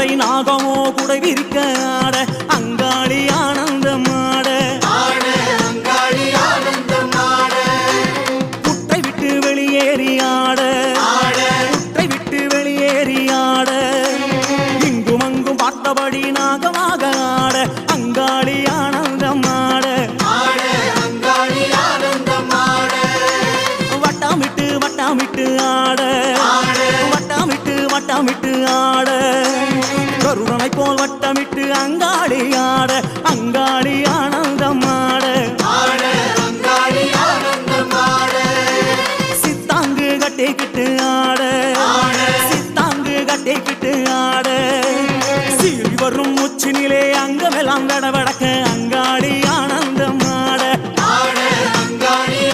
காலை நாகமோ குடை விரிக்க ஆட அங்காளி ஆனந்தம் ஆட. குட்டை விட்டு வெளியேறி ஆட. குட்டை விட்டு வெளியேறி ஆட. இங்கும் அங்கும் பார்த்தபடி நாகமாக வட்டமிட்டு ஆட. கருடனை போல் வட்டமிட்டு அங்காடி ஆட. அங்காடி ஆனந்தம் ஆட. சித்தாங்கு கட்டிக்கிட்டு ஆட. சித்தாங்கு கட்டிக்கிட்டு ஆட. சீறி வரும் உச்சினிலே அங்கமெல்லாம் வட வடக்க